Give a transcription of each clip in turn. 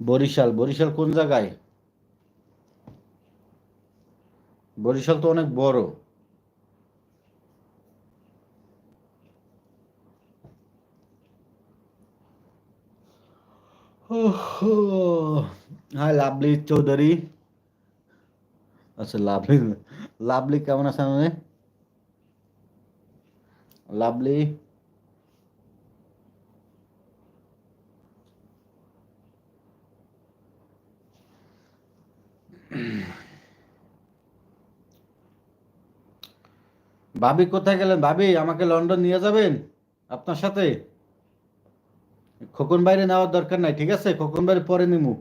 বরিশাল বরিশাল কোন জায়গায়? বরিশাল তো অনেক বড়। হাই লাভলি চৌধুরী। আচ্ছা লাভলি লাভলি কেমন আছে লাভলি? ভাবি কোথায় গেলেন? ভাবি, আমাকে লন্ডন নিয়ে যাবেন? আপনার সাথে? খোকন বাইরে নেওয়ার দরকার নাই, ঠিক আছে? খোকন বাইরে পরে নিমু।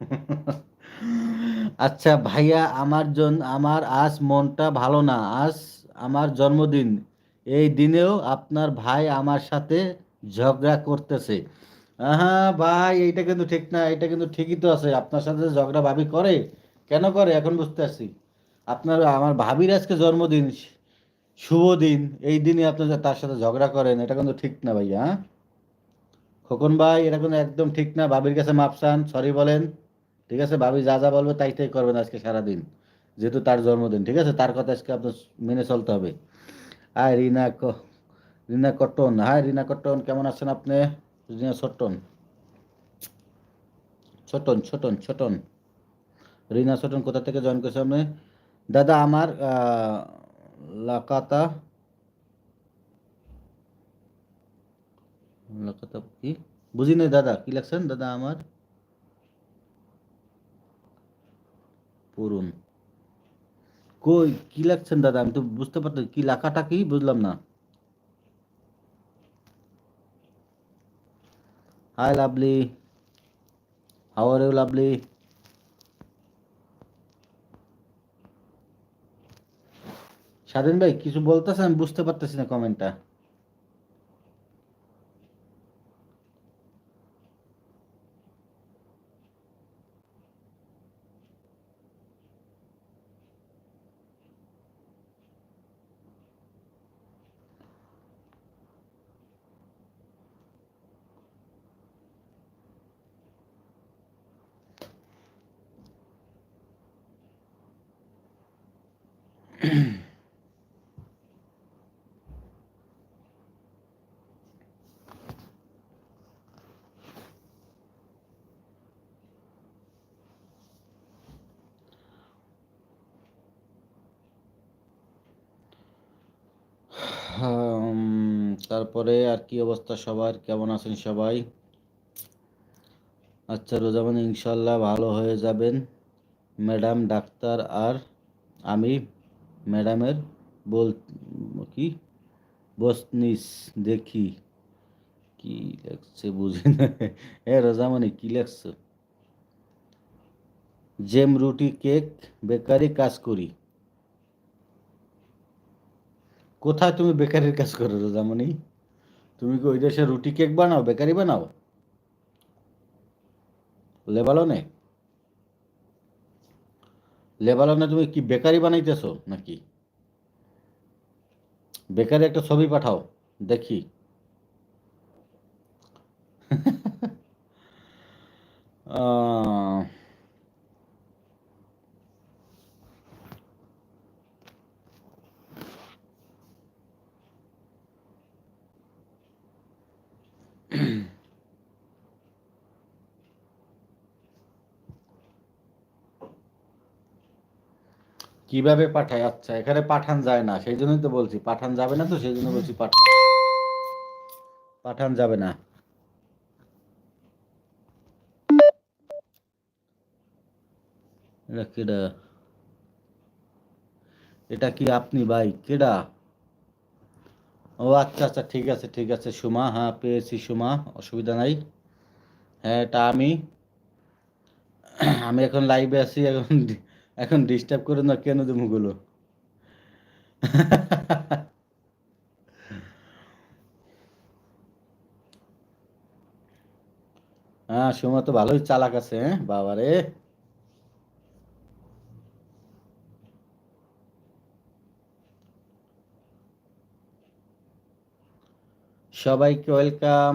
আচ্ছা ভাইয়া, আমার জন আমার আজ মনটা ভালো না। আজ আমার জন্মদিন। এই দিনেও আপনার ভাই আমার সাথে ঝগড়া করতেছে। হ্যাঁ ভাই, এইটা কিন্তু ঠিক না এটা কিন্তু ঠিকই তো আছে। আপনার সাথে ঝগড়া ভাবি করে, কেন করে? এখন বুঝতে পারছি। আপনার, আমার ভাবির আজকে জন্মদিন, শুভ দিন, এই দিনে আপনি তার সাথে ঝগড়া করেন, এটা কিন্তু ঠিক না ভাইয়া হ্যাঁ? খোকন ভাই, এটা কিন্তু একদম ঠিক না, ভাবির কাছে মাপ চান সরি বলেন, ঠিক আছে? ভাবি যা যা বলবে তাই তাই করবেন আজকে সারাদিন, যেহেতু তার জন্মদিন, ঠিক আছে? তার কথা আজকে আপনার মেনে চলতে হবে। হাই রিনা রিনা কটন হাই রিনা কটন কেমন আছেন আপনি? রিনা ছোটন ছোটন ছোটন ছোটন রিনা ছোটন কোথা থেকে জয়েন করেছে আপনি? দাদা, আমার লাকাতা। লাকাতা কি? বুঝি নাই দাদা, কি লাগছেন দাদা, আমার। পড়ুন কই, কি লাগছেন দাদা? আমি তো বুঝতে পারছি কি লাকাটা কি? বুঝলাম না। Hi Lovely how are you Lovely Swadhin ভাই, কিছু বলতেছেন? আমি বুঝতে পারতেছি না কমেন্টটা তারপরে আর কি অবস্থা সবার? কেমন আছেন সবাই? আচ্ছা রোজামান ইনশাল্লাহ ভালো হয়ে যাবেন। ম্যাডাম, ডাক্তার আর আমি। ম্যাডামের বল, কি? বসনিস, দেখি। কি লাগছে বুঝি না। এ রোজামানি কি লাগছে জেম রুটি, কেক, বেকারি, কাজ করি। কোথায় তুমি বেকারির কাজ করো রোজামণি? তুমি কি ওই দেশে রুটি, কেক বানাও, বেকারি বানাও? লেবালনে লেবালনে তুমি কি বেকারি বানাইতেছো নাকি? বেকারি একটা ছবি পাঠাও দেখি। আহ, কীভাবে পাঠায়? আচ্ছা এখানে পাঠান যায় না সেই জন্যই তো বলছি। পাঠান যাবে না তো সেই জন্য বলছি পাঠান। পাঠান যাবে না। এটা কেডা? এটা কি আপনি ভাই? কেডা? ও আচ্ছা আচ্ছা ঠিক আছে ঠিক আছে, সুমা। হ্যাঁ পেয়েছি সুমা, অসুবিধা নাই। হ্যাঁ এটা আমি। আমি এখন লাইভে আছি, এখন এখন ডিস্টার্ব করে না কেন দেবো গুলো হ্যাঁ সুমা তো ভালোই চালাক আছে হ্যাঁ? বাবারে। সবাইকে ওয়েলকাম